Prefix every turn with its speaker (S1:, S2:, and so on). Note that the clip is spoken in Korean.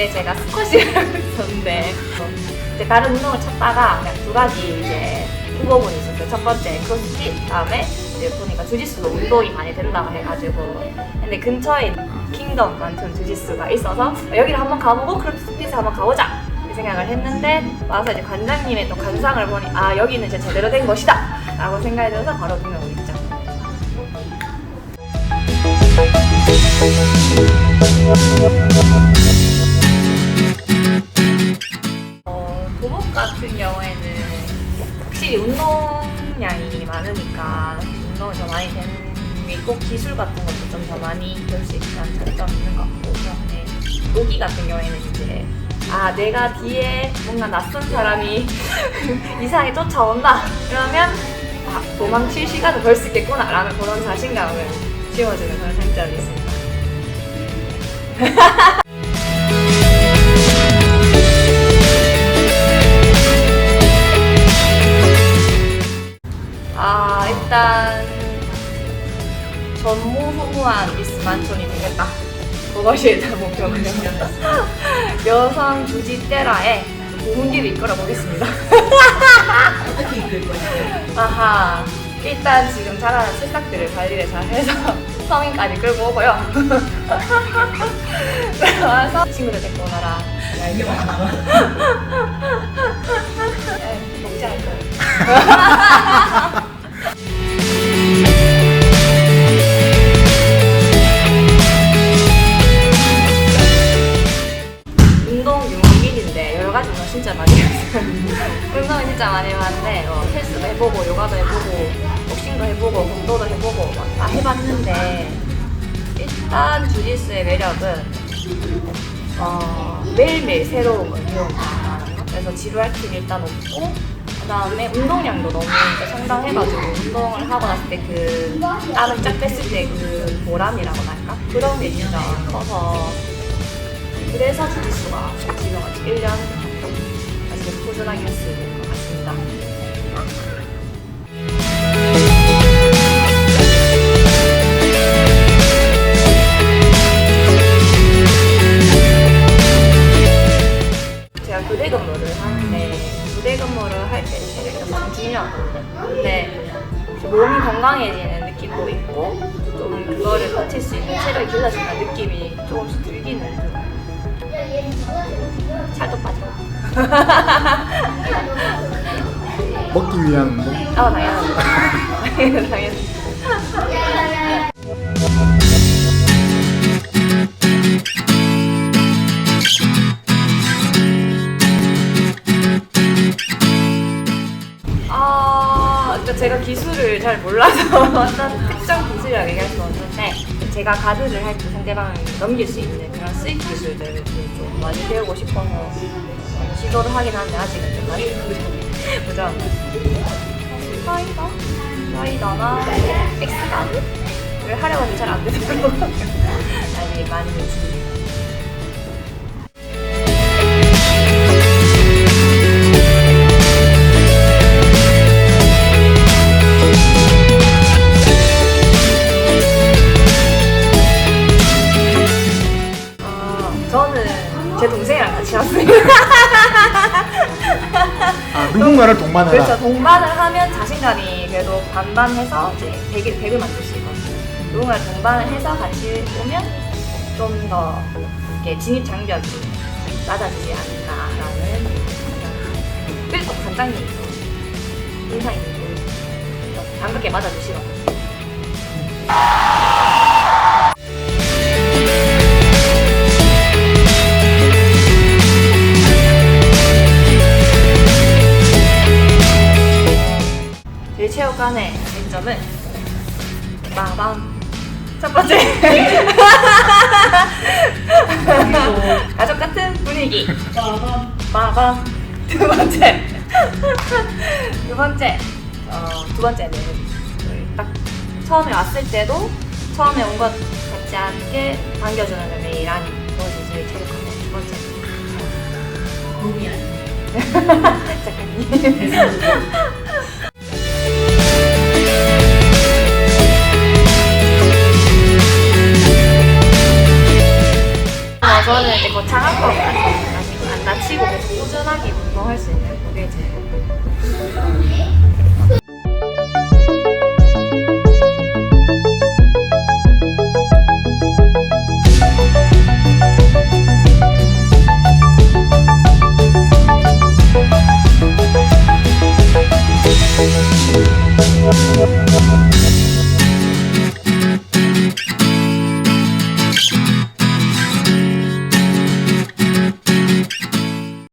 S1: 그때 제가 스쿼시를 하고 있었는데 이제 다른 운동을 찾다가 그냥 두 가지 이제 후보군이 있었어요. 첫 번째 크로스핏, 다음에 이제 보니까 주짓수도 운동이 많이 된다고 해가지고 근데 근처에 킹덤 많은 주짓수가 있어서 여기를 한번 가보고 크로스핏을 한번 가보자 이 생각을 했는데 와서 이제 관장님의 또 관상을 보니 아 여기는 이제 제대로 된 곳이다 라고 생각이 들어서 바로 등록을 했죠. 어, 도 같은 경우에는 확실히 운동량이 많으니까 운동이 더 많이 되는 게 있고 기술 같은 것도 좀 더 많이 배울 수 있다는 장점이 있는 것 같고 그다음에 노기 같은 경우에는 이제 아 내가 뒤에 뭔가 낯선 사람이 이상하게 쫓아온다. 그러면 아, 도망칠 시간을 벌 수 있겠구나 라는 그런 자신감을 지워주는 그런 장점이 있습니다 일단 전무후무한 미스 만촌이 되겠다. 그것이 일단 목표거든요. 여성 주지떼라의 고문기를 이끌어 보겠습니다.
S2: 어떻게 이끌 거예요?
S1: 아하. 일단 지금 자라는 새싹들을 관리를 잘 해서 성인까지 끌고 오고요. 들어와서 친구들 데리고 오너라.
S2: 이게 많아.
S1: 네, 먹지 않을 거예요. 진짜 많이 해봤는데 어, 헬스도 해보고 요가도 해보고 복싱도 해보고 공도도 해보고 막다 해봤는데 일단 주짓수의 매력은 어, 매일매일 새로운 걸 배운다는 거. 그래서 지루할 틈이 일단 없고 그다음에 운동량도 너무 상당해가지고 운동을 하고 났을 때 그 땀을 쫙 뺐을 때 그 보람이라고 할까 그런 게 진짜 커서 그래서 주짓수가 지금 아직 1년 아직 꾸준하게 할수 같습니다. 제가 교대 근무를 하는데 교대 근무를 할때 제가 좀 중요하거든요. 근데 몸이 건강해지는 느낌도 있고 좀 그거를 버틸 수 있는 체력이 길러진다는 느낌이 조금씩 들기는 들어요. 살도 빠지고.
S3: 먹기 위한 운동?
S1: 아 당연하죠. 당연히. 아, 그러니까 제가 기술을 잘 몰라서 특정 기술이라고 얘기할 수 없는데 제가 가드를 할 때 상대방을 넘길 수 있는 그런 스윗 기술들을 좀 많이 배우고 싶어서 시도를 하긴 하는데 아직은 좀 많이 부정. 스파이더? 스파이더나 엑스가드를 하려고 하면 잘안 되더라고요. 아직 많이 배우습
S3: 누군가를 동반해라.
S1: 그렇죠. 동반을 하면 자신감이 그래도 반반해서 이제 100을, 100을 만들 수 있거든요. 누군가를 동반을 해서 같이 오면 좀 더 이렇게 진입 장벽이 낮아지지 않을까라는 생각이 그래서 또 인상이 되고 반갑게 맞아주시거든 체육관의 장점은 빠밤. 첫 번째. 가족 같은 분위기. 빠밤. 두 번째. 두 번째. 어, 두 번째는 딱 처음에 왔을 때도 처음에 온 것 같지 않게 반겨주는 그것이 저희 체육관의 두 번째.
S2: 몸이 아니에요.
S1: 작가님 거창한 거 안 다치고 꾸준하게 운동할 수 있는 그게 제일